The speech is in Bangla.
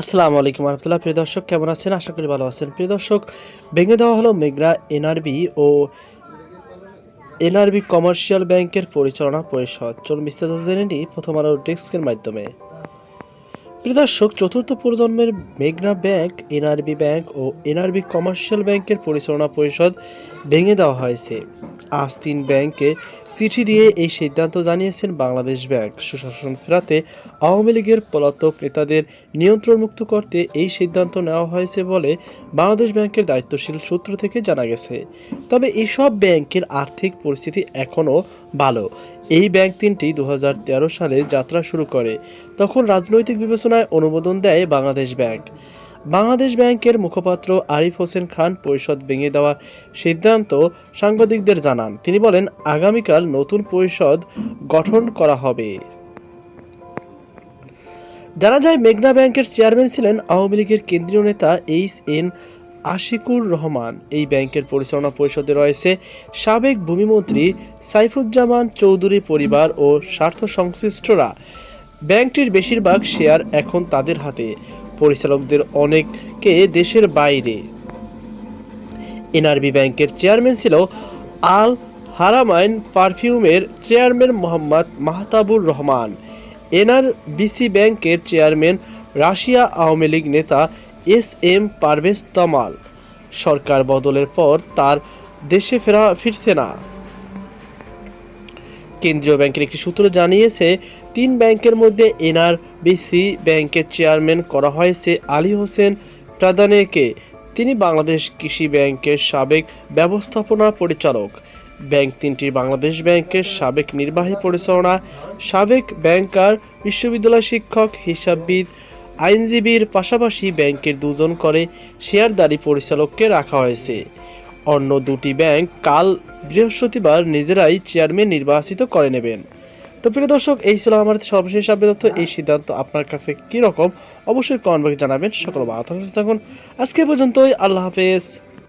আসসালামু আলাইকুম রহমতুল্লাহ। প্রিয় দর্শক, কেমন আছেন? আশা করি ভালো আছেন। প্রিয় দর্শক, ভেঙে দেওয়া হলো মেঘনা এনআরবি ও এনআরবি কমার্শিয়াল ব্যাংকের পরিচালনা পরিষদ। চলুন বিস্তারিত জেনে নিই প্রথম আলো ডেস্কের মাধ্যমে। প্রিয় দর্শক, চতুর্থ প্রজন্মের মেঘনা ব্যাংক, এনআরবি ব্যাংক ও এনআরবি কমার্শিয়াল ব্যাংকের পরিচালনা পরিষদ ভেঙে দেওয়া হয়েছে। আজ তিন ব্যাংকে চিঠি দিয়ে এই সিদ্ধান্ত জানিয়েছেন বাংলাদেশ ব্যাংক। সুশাসন ফেরাতে আওয়ামী লীগের পলাতক নেতাদের নিয়ন্ত্রণমুক্ত করতে এই সিদ্ধান্ত নেওয়া হয়েছে বলে বাংলাদেশ ব্যাংকের দায়িত্বশীল সূত্র থেকে জানা গেছে। তবে এসব ব্যাংকের আর্থিক পরিস্থিতি এখনও ভালো। এই ব্যাংক তিনটি দু হাজার তেরো সালে যাত্রা শুরু করে। তখন রাজনৈতিক বিবেচনায় অনুমোদন দেয় বাংলাদেশ ব্যাংক। বাংলাদেশ ব্যাংকের মুখপাত্র আরিফ হোসেন খান পরিষদ ভেঙে দেওয়ার সিদ্ধান্ত সাংবাদিকদের জানান। তিনি বলেন, আগামীকাল নতুন পরিষদ গঠন করা হবে। জানা যায়, মেঘনা ব্যাংকের চেয়ারম্যান ছিলেন আওয়ামী লীগের কেন্দ্রীয় নেতা এইচ এন আশিকুর রহমান। এই ব্যাংকের পরিচালনা পরিষদে রয়েছে সাবেক ভূমিমন্ত্রী সাইফুজ্জামান চৌধুরী পরিবার ও স্বার্থ সংশ্লিষ্টরা। ব্যাংকটির বেশিরভাগ শেয়ার এখন তাদের হাতে। পরিচালকদের অনেকে দেশের বাইরে। এনআরবি ব্যাংকের চেয়ারম্যান ছিল আল হারামাইন পারফিউমের চেয়ারম্যান মোহাম্মদ মাহতাবুর রহমান। এনআরবিসি ব্যাংকের চেয়ারম্যান রাশিয়া আওয়ামী লীগ নেতা এস এম পারভেজ তমাল। সরকার বদলের পর তার দেশে ফেরা ফিরছে না। কেন্দ্রীয় ব্যাংকের একটি সূত্র জানিয়েছে, তিন ব্যাংকের মধ্যে এনআরবিসি ব্যাংকের চেয়ারম্যান করা হয়েছে আলী হোসেন প্রাদানেকে তিনি বাংলাদেশ কৃষি ব্যাংকের সাবেক ব্যবস্থাপনা পরিচালক। ব্যাংক তিনটি বাংলাদেশ ব্যাংকের সাবেক নির্বাহী পরিচালনা, সাবেক ব্যাংকার, বিশ্ববিদ্যালয় শিক্ষক, হিসাববিদ, আইনজীবীর পাশাপাশি ব্যাংকের দুজন করে শেয়ারদারি পরিচালককে রাখা হয়েছে। অন্য দুটি ব্যাংক কাল বৃহস্পতিবার নিজেরাই চেয়ারম্যান নির্বাচিত করে নেবেন। তো প্রিয় দর্শক, এই ছিল আমার সর্বশেষ আপডেট তথ্য। এই সিদ্ধান্ত আপনার কাছে কীরকম অবশ্যই কমেন্ট বক্সে জানাবেন। সকল ভালো থাকুন। আজকে পর্যন্তই, আল্লাহ হাফেজ।